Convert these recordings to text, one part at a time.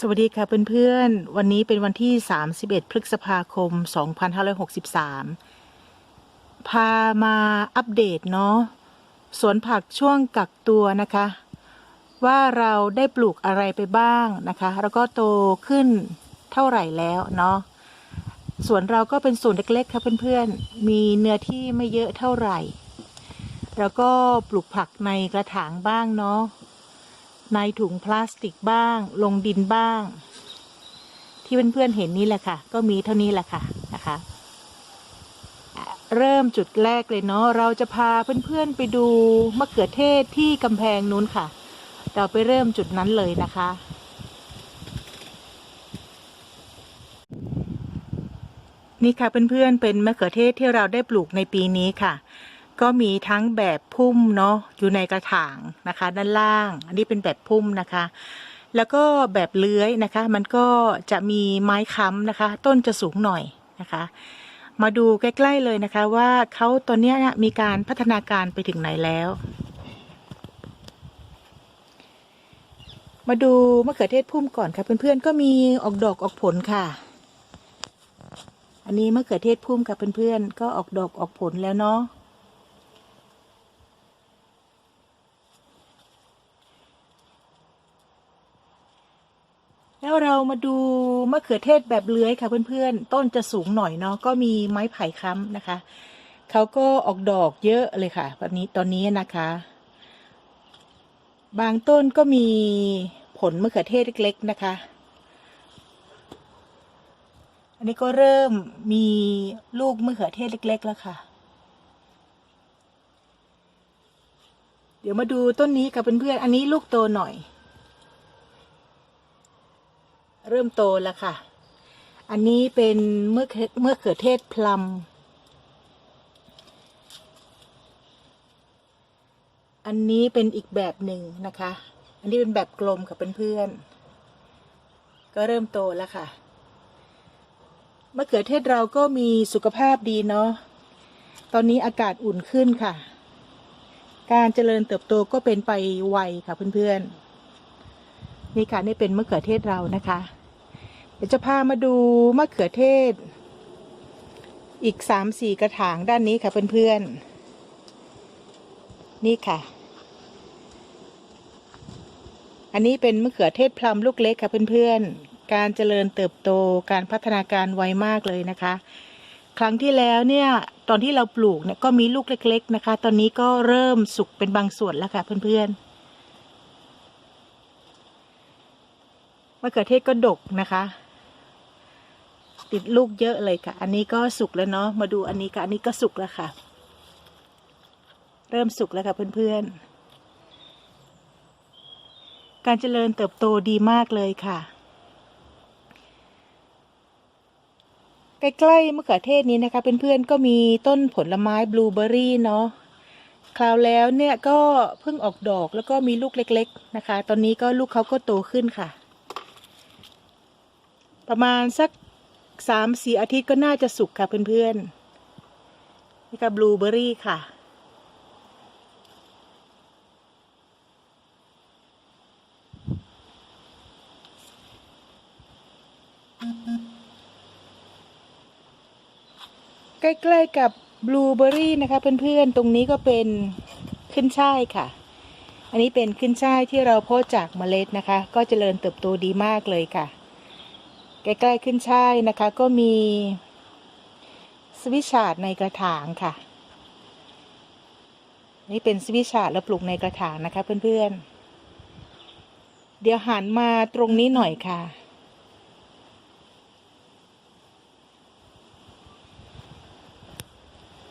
สวัสดีค่ะเพื่อนๆ วันนี้เป็นวันที่ 31 พฤษภาคม 2563 พามาอัปเดตเนาะสวนผักช่วงกักตัวนะคะ ว่าเราได้ปลูกอะไรไปบ้างนะคะ แล้วก็โตขึ้นเท่าไหร่แล้วเนาะสวนเราก็เป็นสวนเล็กๆค่ะเพื่อนๆ มีเนื้อที่ไม่เยอะเท่าไหร่ แล้วก็ปลูกผักในกระถางบ้างเนาะ ในถุงพลาสติกบ้าง ลงดินบ้าง ที่เพื่อนๆเห็นนี่แหละค่ะ ก็มีเท่านี้แหละค่ะนะคะ เริ่มจุดแรกเลยเนาะเราจะพาเพื่อนๆไปดูมะเขือเทศที่กำแพงนู้นค่ะ เราไปเริ่มจุดนั้นเลยนะคะนี่ค่ะเพื่อนๆ เป็นมะเขือเทศที่เราได้ปลูกในปีนี้ค่ะ ก็มีทั้งแบบพุ่มเนาะอยู่ในกระถางนะคะ ด้านล่าง อันนี้เป็นแบบพุ่มนะคะ แล้วก็แบบเลื้อยนะคะ มันก็จะมีไม้ค้ำนะคะ ต้นจะสูงหน่อยนะคะ มาดูใกล้ๆเลยนะคะว่าเขาตอนเนี้ยมีการพัฒนาการไปถึงไหนแล้ว มาดูมะเขือเทศพุ่มก่อนค่ะ เพื่อนๆก็มีออกดอกออกผลค่ะ อันนี้มะเขือเทศพุ่มกับเพื่อนๆก็ออกดอกออกผลแล้วเนาะ แล้วเรามาดูมะเขือเทศแบบเลื้อยค่ะเพื่อนๆ ต้นจะสูงหน่อยเนาะก็มีไม้ไผ่ค้ำนะคะ เขาก็ออกดอกเยอะเลยค่ะแบบนี้ตอนนี้นะคะ บางต้นก็มีผลมะเขือเทศเล็ก ๆนะคะ อันนี้ก็เริ่มมีลูกมะเขือเทศเล็ก ๆ แล้วค่ะ เดี๋ยวมาดูต้นนี้กับเพื่อนๆ อันนี้ลูกโตหน่อย เริ่มโตแล้วค่ะ อันนี้เป็นเมื่อเมื่อเขือเทศพลัมอันนี้เป็นอีกแบบหนึ่งนะคะ อันนี้เป็นแบบกลมค่ะเพื่อนๆ ก็เริ่มโตแล้วค่ะ มะเขือเทศเราก็มีสุขภาพดีเนาะ ตอนนี้อากาศอุ่นขึ้นค่ะ การเจริญเติบโตก็เป็นไปไวค่ะเพื่อนๆ นี่ค่ะนี่เป็นมะเขือเทศเรานะคะ เดี๋ยวจะพามาดูมะเขือเทศ อีกสามสี่กระถางด้านนี้ค่ะเพื่อนๆ นี่ค่ะ อันนี้เป็นมะเขือเทศพลัมลูกเล็กค่ะเพื่อนๆ การเจริญเติบโตการพัฒนาการไวมากเลยนะคะ ครั้งที่แล้วเนี่ยตอนที่เราปลูกเนี่ยก็มีลูกเล็ก ๆ นะคะ ตอนนี้ก็เริ่มสุกเป็นบางส่วนแล้วค่ะเพื่อนๆะเขือเทศก็ดกนะคะ ติดลูกเยอะเลยค่ะ อันนี้ก็สุกแล้วเนาะมาดูอันนี้ค่ะอันนี้ก็สุกแล้วค่ะ เริ่มสุกแล้วค่ะเพื่อนๆ การเจริญเติบโตดีมากเลยค่ะใกล้ๆมะเขือเทศนี้นะคะเพื่อนๆก็มีต้นผลไม้บลูเบอร์รี่เนาะคราวแล้วเนี่ยก็เพิ่งออกดอกแล้วก็มีลูกเล็ก ๆ นะคะ ตอนนี้ก็ลูกเขาก็โตขึ้นค่ะ ประมาณสักสามสี่อาทิตย์ก็น่าจะสุกค่ะเพื่อนๆ นี่ค่ะบลูเบอร์รี่ค่ะ ใกล้ๆกับบลูเบอร์รี่นะคะเพื่อนๆ ตรงนี้ก็เป็นขึ้นช่ายค่ะ อันนี้เป็นขึ้นช่ายที่เราเพาะจากเมล็ดนะคะ ก็เจริญเติบโตดีมากเลยค่ะ ใกล้ๆขึ้นช่ายนะคะ ก็มีสวิชาดในกระถางค่ะ นี่เป็นสวิชาดแล้วปลูกในกระถางนะคะ เพื่อนๆ เดี๋ยวหันมาตรงนี้หน่อยค่ะ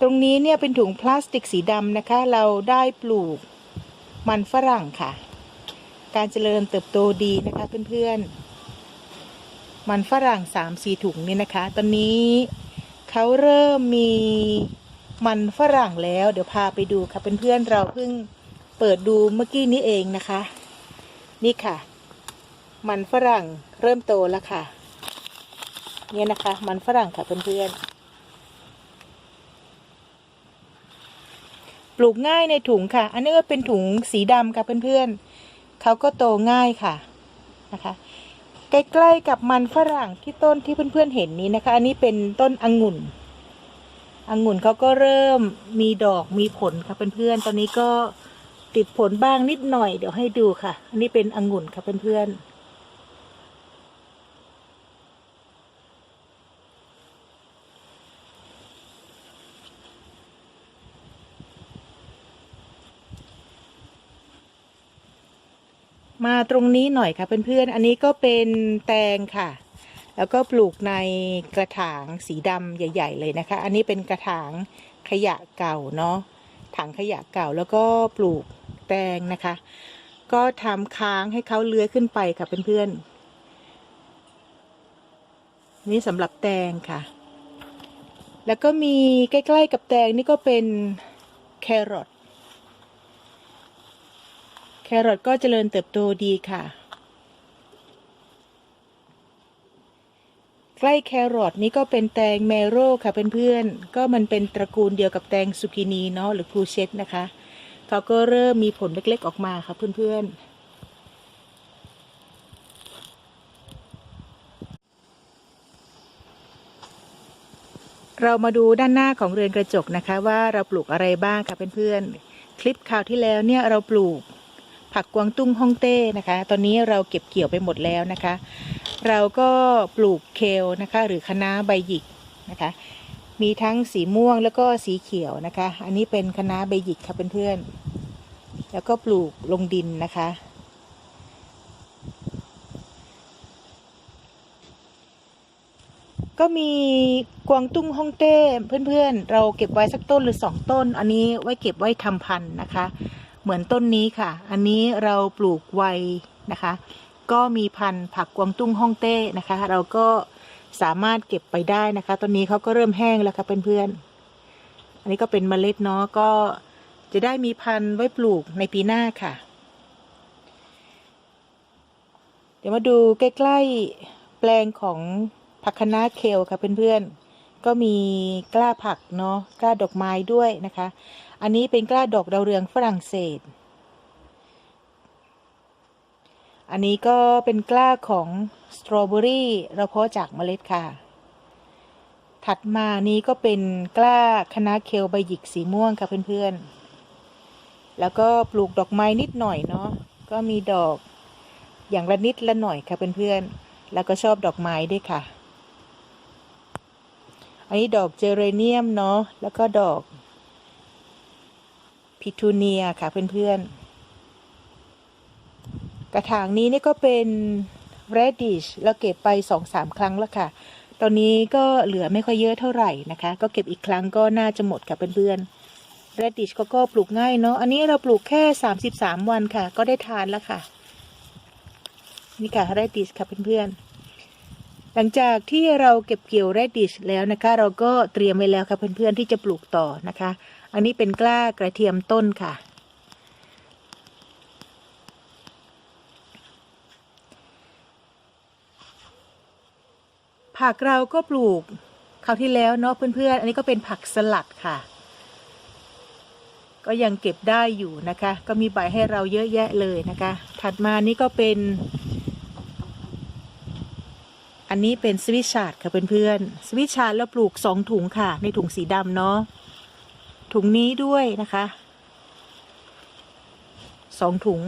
ตรงนี้เนี่ยเป็นถุงพลาสติกสีดำนะคะ เราได้ปลูกมันฝรั่งค่ะ การเจริญเติบโตดีนะคะเพื่อนๆ มันฝรั่งสามสี่ถุงนี่นะคะ ตอนนี้เขาเริ่มมีมันฝรั่งแล้ว เดี๋ยวพาไปดูค่ะเพื่อนๆเราเพิ่งเปิดดูเมื่อกี้นี้เองนะคะ นี่ค่ะ มันฝรั่งเริ่มโตแล้วค่ะ เนี่ยนะคะ มันฝรั่งค่ะเพื่อนๆปลูกง่ายในถุงค่ะ อันนี้ก็เป็นถุงสีดำค่ะเพื่อนๆเขาก็โตง่ายค่ะนะคะ ใกล้ๆกับมันฝรั่งที่ต้นที่เพื่อนๆเห็นนี้นะคะ อันนี้เป็นต้นองุ่นองุ่นเขาก็เริ่มมีดอกมีผลค่ะเพื่อนๆ ตอนนี้ก็ติดผลบ้างนิดหน่อยเดี๋ยวให้ดูค่ะ อันนี้เป็นองุ่นค่ะเพื่อนๆ มาตรงนี้หน่อยค่ะเพื่อนๆ อันนี้ก็เป็นแตงค่ะ แล้วก็ปลูกในกระถางสีดำใหญ่ ๆ เลยนะคะ อันนี้เป็นกระถางขยะเก่าเนาะ ถังขยะเก่าแล้วก็ปลูกแตงนะคะ ก็ทำค้างให้เขาเลื้อยขึ้นไปค่ะเพื่อนๆ นี่สำหรับแตงค่ะ แล้วก็มีใกล้ ๆ กับแตงนี่ก็เป็นแครอท แครอทก็เจริญเติบโตดีค่ะ ใกล้แครอทนี่ก็เป็นแตงเมโร่ค่ะเพื่อนๆ ก็มันเป็นตระกูลเดียวกับแตงสุกินีเนาะหรือครูเชตนะคะ เขาก็เริ่มมีผลเล็กๆออกมาค่ะเพื่อนๆเรามาดูด้านหน้าของเรือนกระจกนะคะ ว่าเราปลูกอะไรบ้างค่ะเพื่อนๆ คลิปข่าวที่แล้วเนี่ยเราปลูก ผักกวางตุ้งฮ่องเต้นะคะ ตอนนี้เราเก็บเกี่ยวไปหมดแล้วนะคะ เราก็ปลูกเคลนะคะ หรือคะน้าใบหยิกนะคะ มีทั้งสีม่วงแล้วก็สีเขียวนะคะ อันนี้เป็นคะน้าใบหยิกค่ะเพื่อนๆแล้วก็ปลูกลงดินนะคะก็มีกวางตุ้งฮ่องเต้เพื่อนๆ เราเก็บไว้สักต้นหรือสองต้น อันนี้ไว้เก็บไว้ทำพันธุ์นะคะ เหมือนต้นนี้ค่ะ อันนี้เราปลูกไว้นะคะ ก็มีพันธุ์ผักกวางตุ้งฮ่องเต้นะคะ เราก็สามารถเก็บไปได้นะคะตอนนี้เขาก็เริ่มแห้งแล้วค่ะเพื่อนๆ อันนี้ก็เป็นเมล็ดเนาะก็จะได้มีพันธุ์ไว้ปลูกในปีหน้าค่ะ เดี๋ยวมาดูใกล้ๆแปลงของผักคะน้าเคลค่ะเพื่อนๆ ก็มีกล้าผักเนาะกล้าดอกไม้ด้วยนะคะ อันนี้เป็นกล้าดอกดาวเรืองฝรั่งเศส อันนี้ก็เป็นกล้าของสตรอเบอรี่เราเพาะจากเมล็ดค่ะ ถัดมานี้ก็เป็นกล้าคณะเคลใบหยิกสีม่วงค่ะเพื่อนๆ แล้วก็ปลูกดอกไม้นิดหน่อยเนาะ ก็มีดอกอย่างละนิดละหน่อยค่ะเพื่อนๆ แล้วก็ชอบดอกไม้ด้วยค่ะ อันนี้ดอกเจเรเนียมเนาะ แล้วก็ดอก พิทูเนียค่ะเพื่อนๆ กระถางนี้นี่ก็เป็น radish เราเก็บไปสองสามครั้งแล้วค่ะ ตอนนี้ก็เหลือไม่ค่อยเยอะเท่าไหร่นะคะ ก็เก็บอีกครั้งก็น่าจะหมดค่ะเพื่อนๆ radish ก็ก็ปลูกง่ายเนาะ อันนี้เราปลูกแค่สามสิบสามวันค่ะ ก็ได้ทานแล้วค่ะ นี่ค่ะ radish ค่ะเพื่อนๆหลังจากที่เราเก็บเกี่ยว radish แล้วนะคะ เราก็เตรียมไว้แล้วค่ะเพื่อนๆที่จะปลูกต่อนะคะ อันนี้เป็นกล้ากระเทียมต้นค่ะ ผักเราก็ปลูกคราวที่แล้วเนาะเพื่อนๆ อันนี้ก็เป็นผักสลัดค่ะ ก็ยังเก็บได้อยู่นะคะ ก็มีใบให้เราเยอะแยะเลยนะคะ ถัดมานี่ก็เป็น อันนี้เป็นสวิชชาร์ดค่ะเพื่อนๆ สวิชชาร์ดเราปลูกสองถุงค่ะ ในถุงสีดำเนาะ ถุงนี้ด้วยนะคะสองถุง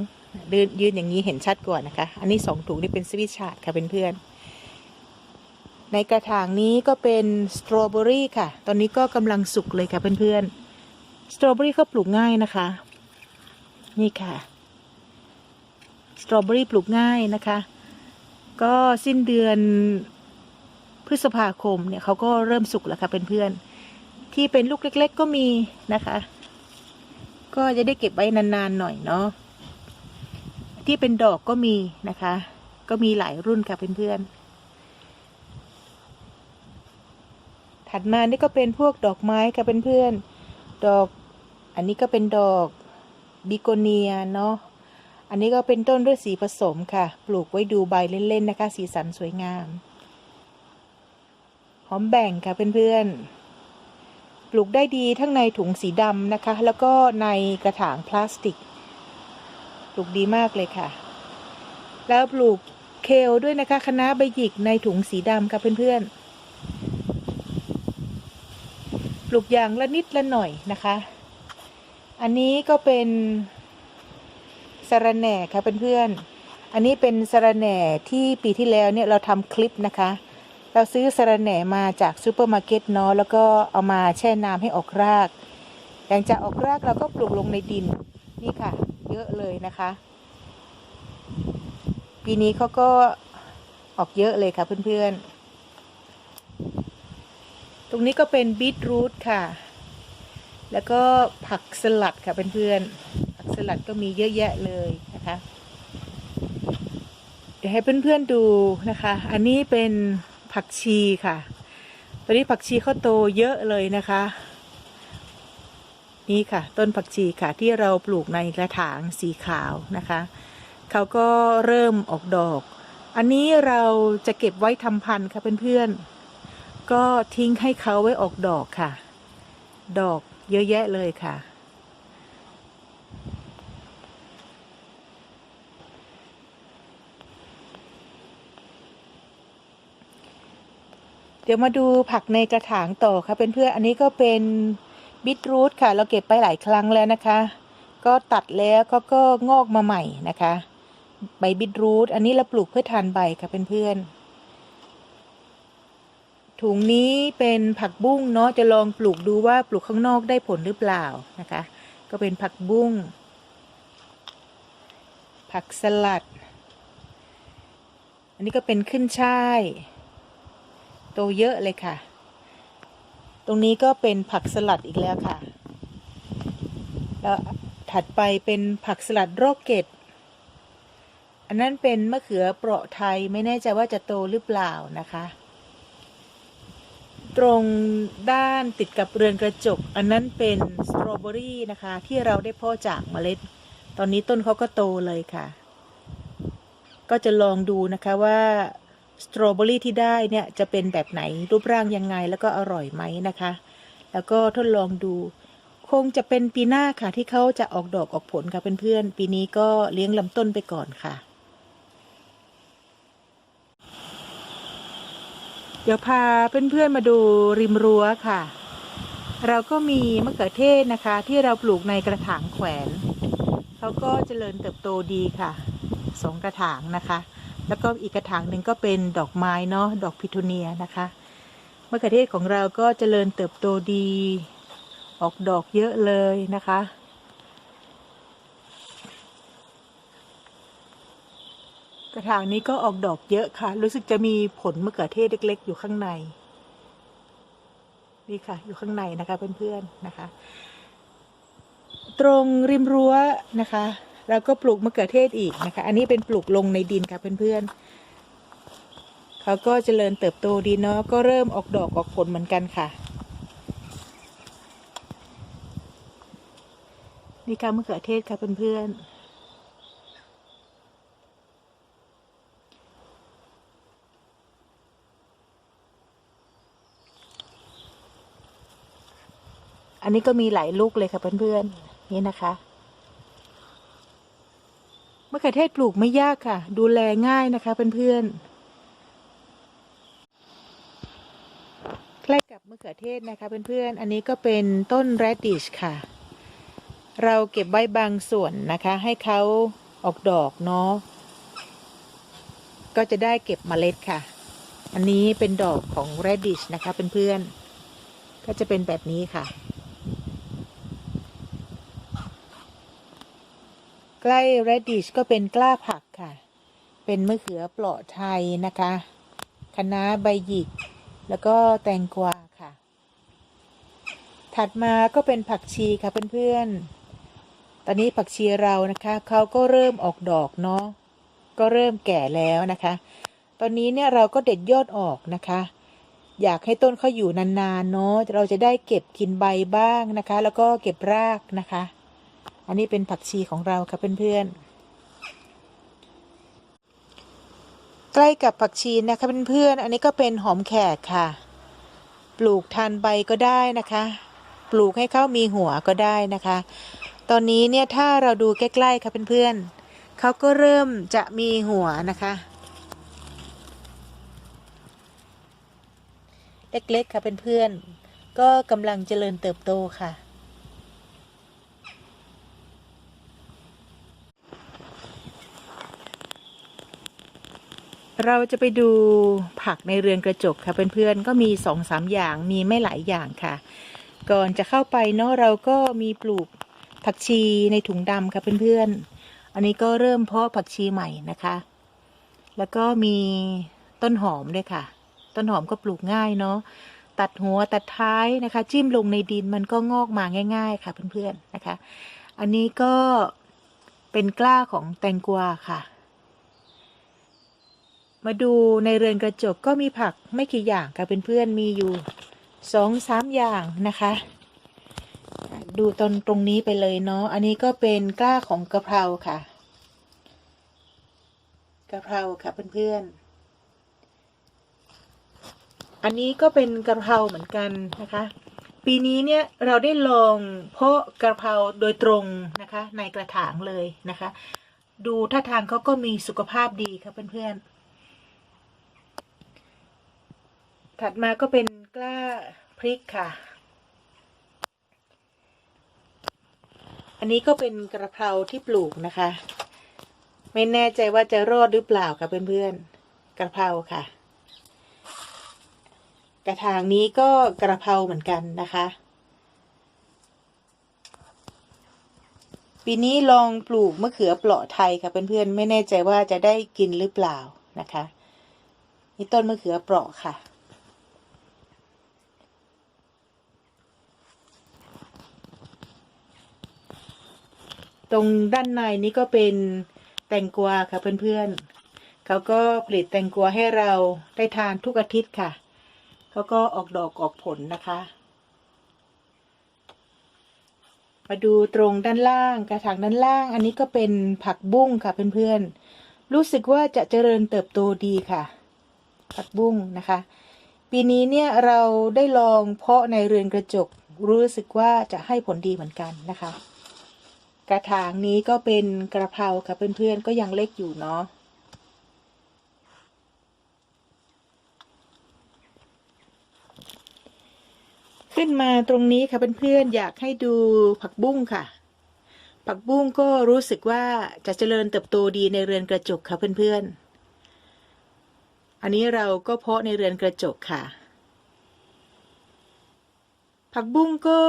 เดินยืนอย่างนี้เห็นชัดกว่านะคะ อันนี้สองถุงนี่เป็นสวิชชาร์ดค่ะเพื่อนๆในกระถางนี้ก็เป็นสตรอเบอรี่ค่ะ ตอนนี้ก็กำลังสุกเลยค่ะเพื่อนๆสตรอเบอรี่ก็ปลูกง่ายนะคะ นี่ค่ะสตรอเบอรี่ปลูกง่ายนะคะ ก็สิ้นเดือนพฤษภาคมเนี่ยเขาก็เริ่มสุกแล้วค่ะเพื่อนๆ ที่เป็นลูกเล็ก ๆ ก็มีนะคะ ก็จะได้เก็บไว้นานๆหน่อยเนาะที่เป็นดอกก็มีนะคะ ก็มีหลายรุ่นค่ะเพื่อนๆถัดมานี่ก็เป็นพวกดอกไม้ค่ะเพื่อนๆดอก อันนี้ก็เป็นดอกบิโกเนียเนาะอันนี้ก็เป็นต้นด้วยสีผสมค่ะ ปลูกไว้ดูใบเล่น ๆ นะคะ สีสันสวยงาม หอมแบ่งค่ะเพื่อน ๆ ปลูกได้ดีทั้งในถุงสีดำนะคะ แล้วก็ในกระถางพลาสติก ปลูกดีมากเลยค่ะ แล้วปลูกเคลด้วยนะคะคณะใบหยิกในถุงสีดำค่ะเพื่อนๆ ปลูกอย่างละนิดละหน่อยนะคะ อันนี้ก็เป็นสระแหน่ค่ะเพื่อนๆ อันนี้เป็นสระแหน่ที่ปีที่แล้วเนี่ยเราทำคลิปนะคะ เราซื้อสะระแหน่มาจากซูเปอร์มาร์เก็ตเนาะแล้วก็เอามาแช่น้ำให้ออกรากหลังจากออกรากเราก็ปลูกลงในดินนี่ค่ะ เยอะเลยนะคะ ปีนี้เขาก็ออกเยอะเลยค่ะเพื่อนๆ ตรงนี้ก็เป็นบีทรูทค่ะ แล้วก็ผักสลัดค่ะเพื่อนๆ ผักสลัดก็มีเยอะแยะเลยนะคะ เดี๋ยวให้เพื่อนๆดูนะคะ อันนี้เป็น ผักชีค่ะตอนนี้ผักชีเขาโตเยอะเลยนะคะ นี่ค่ะ ต้นผักชีค่ะที่เราปลูกในกระถางสีขาวนะคะ เขาก็เริ่มออกดอก อันนี้เราจะเก็บไว้ทำพันธุ์ค่ะเพื่อนๆ ก็ทิ้งให้เขาไว้ออกดอกค่ะ ดอกเยอะแยะเลยค่ะ เดี๋ยวมาดูผักในกระถางต่อค่ะเป็นเพื่อนอันนี้ก็เป็นบิทรูทค่ะ เราเก็บไปหลายครั้งแล้วนะคะ ก็ตัดแล้วก็ก็งอกมาใหม่นะคะ ใบบิทรูทอันนี้เราปลูกเพื่อทานใบค่ะเป็นเพื่อนถุงนี้เป็นผักบุ้งเนาะจะลองปลูกดูว่าปลูกข้างนอกได้ผลหรือเปล่านะคะ ก็เป็นผักบุ้ง ผักสลัด อันนี้ก็เป็นขึ้นช่าย โตเยอะเลยค่ะ ตรงนี้ก็เป็นผักสลัดอีกแล้วค่ะ แล้วถัดไปเป็นผักสลัดโรคเกตอันนั้นเป็นมะเขือเปราะไทยไม่แน่ใจว่าจะโตหรือเปล่านะคะ ตรงด้านติดกับเรือนกระจก อันนั้นเป็นสตรอเบอรี่นะคะ ที่เราได้พ่อจากเมล็ด ตอนนี้ต้นเขาก็โตเลยค่ะ ก็จะลองดูนะคะว่า สตรอเบอรี่ที่ได้เนี่ยจะเป็นแบบไหนรูปร่างยังไงแล้วก็อร่อยไหมนะคะ แล้วก็ทดลองดู คงจะเป็นปีหน้าค่ะที่เขาจะออกดอกออกผลค่ะเพื่อนๆ ปีนี้ก็เลี้ยงลำต้นไปก่อนค่ะ เดี๋ยวพาเพื่อนๆมาดูริมรั้วค่ะ เราก็มีมะเขือเทศนะคะ ที่เราปลูกในกระถางแขวนเขาก็เจริญเติบโตดีค่ะสองกระถางนะคะ แล้วก็อีกกระถางหนึ่งก็เป็นดอกไม้เนาะดอกพิทูเนียนะคะมะเขือเทศของเราก็เจริญเติบโตดี ออกดอกเยอะเลยนะคะ กระถางนี้ก็ออกดอกเยอะค่ะ รู้สึกจะมีผลมะเขือเทศเล็ก ๆ อยู่ข้างในนี่ค่ะ อยู่ข้างในนะคะเพื่อนๆนะคะ ตรงริมรั้วนะคะ เราก็ปลูกมะเขือเทศอีกนะคะ อันนี้เป็นปลูกลงในดินค่ะเพื่อนๆเขาก็เจริญเติบโตดีเนาะก็เริ่มออกดอกออกผลเหมือนกันค่ะนี่ค่ะมะเขือเทศค่ะเพื่อนๆอันนี้ก็มีหลายลูกเลยค่ะเพื่อนๆนี่นะคะะเขือเทศปลูกไม่ยากค่ะ ดูแลง่ายนะคะเพื่อนๆ ใกล้กับมะเขือเทศนะคะเพื่อนๆ อันนี้ก็เป็นต้น radish ค่ะ เราเก็บไว้บางส่วนนะคะ ให้เขาออกดอกเนาะ ก็จะได้เก็บเมล็ดค่ะ อันนี้เป็นดอกของ radish นะคะเพื่อนๆ ก็จะเป็นแบบนี้ค่ะ ใกล้ radish ก็เป็นกล้าผักค่ะ เป็นมะเขือเปราะไทยนะคะคะน้าใบหยิก แล้วก็แตงกวาค่ะ ถัดมาก็เป็นผักชีค่ะเพื่อนๆ ตอนนี้ผักชีเรานะคะเขาก็เริ่มออกดอกเนาะ ก็เริ่มแก่แล้วนะคะ ตอนนี้เนี่ยเราก็เด็ดยอดออกนะคะ อยากให้ต้นเขาอยู่นานๆเนาะ เราจะได้เก็บกินใบบ้างนะคะ แล้วก็เก็บรากนะคะ อันนี้เป็นผักชีของเราค่ะเพื่อนๆ ใกล้กับผักชีนะคะเพื่อนๆ อันนี้ก็เป็นหอมแขกค่ะ ปลูกทานใบก็ได้นะคะ ปลูกให้เขามีหัวก็ได้นะคะ ตอนนี้เนี่ยถ้าเราดูใกล้ๆค่ะเพื่อนๆเขาก็เริ่มจะมีหัวนะคะเล็กๆค่ะเพื่อนๆก็กำลังเจริญเติบโตค่ะ เราจะไปดูผักในเรือนกระจกค่ะเพื่อนๆก็มีสองสามอย่างมีไม่หลายอย่างค่ะ ก่อนจะเข้าไปเนาะเราก็มีปลูกผักชีในถุงดำค่ะเพื่อนๆ อันนี้ก็เริ่มเพาะผักชีใหม่นะคะ แล้วก็มีต้นหอมด้วยค่ะ ต้นหอมก็ปลูกง่ายเนาะตัดหัวตัดท้ายนะคะ จิ้มลงในดินมันก็งอกมาง่าย ๆ ค่ะเพื่อนๆนะคะ อันนี้ก็เป็นกล้าของแตงกวาค่ะ มาดูในเรือนกระจกก็มีผักไม่กี่อย่างค่ะเพื่อนๆมีอยู่สองสามอย่างนะคะ ดูตรงตรงนี้ไปเลยเนาะอันนี้ก็เป็นกล้าของกะเพราค่ะกะเพราค่ะเพื่อนๆ อันนี้ก็เป็นกะเพราเหมือนกันนะคะ ปีนี้เนี่ยเราได้ลองเพาะกะเพราโดยตรงนะคะ ในกระถางเลยนะคะ ดูท่าทางเขาก็มีสุขภาพดีค่ะเพื่อนๆ ถัดมาก็เป็นกล้าพริกค่ะ อันนี้ก็เป็นกระเพราที่ปลูกนะคะ ไม่แน่ใจว่าจะรอดหรือเปล่าค่ะเพื่อนๆ กระเพราค่ะ กระถางนี้ก็กระเพราเหมือนกันนะคะปีนี้ลองปลูกมะเขือเปราะไทยค่ะเพื่อนๆ ไม่แน่ใจว่าจะได้กินหรือเปล่านะคะ นี่ต้นมะเขือเปราะค่ะ ตรงด้านในนี้ก็เป็นแตงกวาค่ะเพื่อนๆเขาก็ผลิตแตงกวาให้เราได้ทานทุกอาทิตย์ค่ะเขาก็ออกดอกออกผลนะคะ มาดูตรงด้านล่างกระถางด้านล่าง อันนี้ก็เป็นผักบุ้งค่ะเพื่อนๆ รู้สึกว่าจะเจริญเติบโตดีค่ะ ผักบุ้งนะคะ ปีนี้เนี่ยเราได้ลองเพาะในเรือนกระจกรู้สึกว่าจะให้ผลดีเหมือนกันนะคะ กระถางนี้ก็เป็นกระเพราค่ะเพื่อนๆก็ยังเล็กอยู่เนาะขึ้นมาตรงนี้ค่ะเพื่อนๆอยากให้ดูผักบุ้งค่ะ ผักบุ้งก็รู้สึกว่าจะเจริญเติบโตดีในเรือนกระจกค่ะเพื่อนๆ อันนี้เราก็เพาะในเรือนกระจกค่ะ ผักบุ้งก็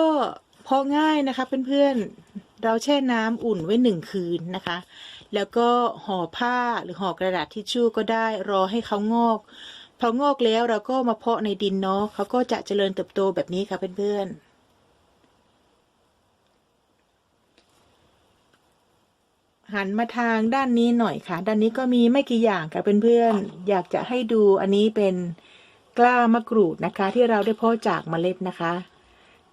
เพาะง่ายนะคะเพื่อนๆ เราแช่น้ำอุ่นไว้หนึ่งคืนนะคะ แล้วก็ห่อผ้าหรือห่อกระดาษทิชชู่ก็ได้รอให้เขางอกพองอกแล้วเราก็มาเพาะในดินเนาะเขาก็จะเจริญเติบโตแบบนี้ค่ะเพื่อนๆหันมาทางด้านนี้หน่อยค่ะ ด้านนี้ก็มีไม่กี่อย่างค่ะเพื่อนๆ อยากจะให้ดูอันนี้เป็นกล้ามะกรูดนะคะ ที่เราได้เพาะจากเมล็ดนะคะ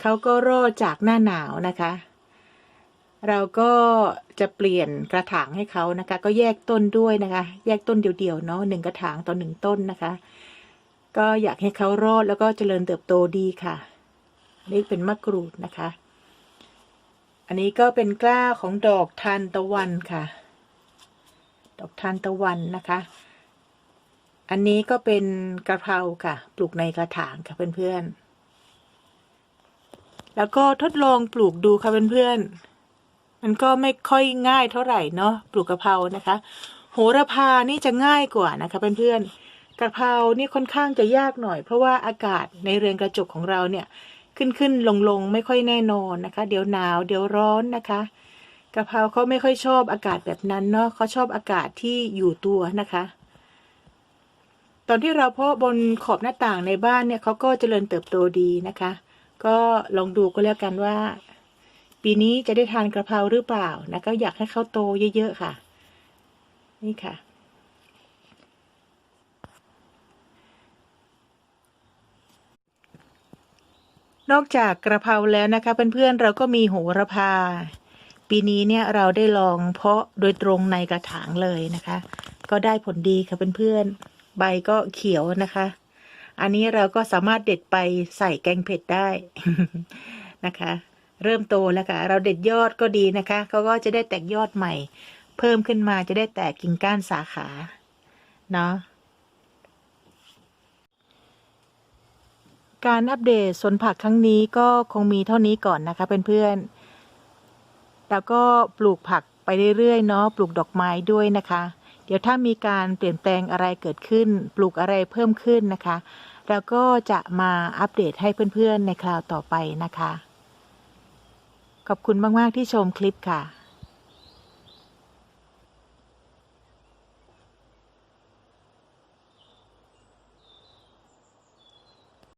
เขาก็รอดจากหน้าหนาวนะคะ เราก็จะเปลี่ยนกระถางให้เขานะคะ ก็แยกต้นด้วยนะคะ แยกต้นเดียวๆเนาะหนึ่งกระถางต่อหนึ่งต้นนะคะ ก็อยากให้เขารอดแล้วก็เจริญเติบโตดีค่ะนี่เป็นมะกรูดนะคะ อันนี้ก็เป็นกล้าของดอกทานตะวันค่ะ ดอกทานตะวันนะคะ อันนี้ก็เป็นกระเพราค่ะ ปลูกในกระถางค่ะเพื่อนๆแล้วก็ทดลองปลูกดูค่ะเพื่อนๆ มันก็ไม่ค่อยง่ายเท่าไหร่เนาะปลูกกะเพรานะคะ โหระพานี่จะง่ายกว่านะคะเพื่อนๆกะเพรานี่ค่อนข้างจะยากหน่อย เพราะว่าอากาศในเรือนกระจกของเราเนี่ยขึ้นขึ้นลงลงไม่ค่อยแน่นอนนะคะ เดี๋ยวหนาวเดี๋ยวร้อนนะคะกะเพราเขาไม่ค่อยชอบอากาศแบบนั้นเนาะเขาชอบอากาศที่อยู่ตัวนะคะ ตอนที่เราเพาะบนขอบหน้าต่างในบ้านเนี่ยเขาก็เจริญเติบโตดีนะคะ ก็ลองดูก็แล้วกันว่า ปีนี้จะได้ทานกระเพราหรือเปล่านะก็อยากให้เขาโตเยอะๆค่ะ นี่ค่ะ นอกจากกระเพราแล้วนะคะ เพื่อนๆเราก็มีโหระพา ปีนี้เนี่ยเราได้ลองเพาะโดยตรงในกระถางเลยนะคะ ก็ได้ผลดีค่ะเพื่อนๆใบก็เขียวนะคะ อันนี้เราก็สามารถเด็ดไปใส่แกงเผ็ดได้นะคะ เริ่มโตแล้วค่ะ เราเด็ดยอดก็ดีนะคะเขาก็จะได้แตกยอดใหม่ เพิ่มขึ้นมาจะได้แตกกิ่งก้านสาขาเนาะการอัปเดตสวนผักครั้งนี้ก็คงมีเท่านี้ก่อนนะคะเพื่อนๆแล้วก็ปลูกผักไปเรื่อยๆเนาะปลูกดอกไม้ด้วยนะคะ เดี๋ยวถ้ามีการเปลี่ยนแปลงอะไรเกิดขึ้น ปลูกอะไรเพิ่มขึ้นนะคะ แล้วก็จะมาอัปเดตให้เพื่อนๆในคราวต่อไปนะคะ ขอบคุณมาก ๆ ที่ชมคลิปค่ะ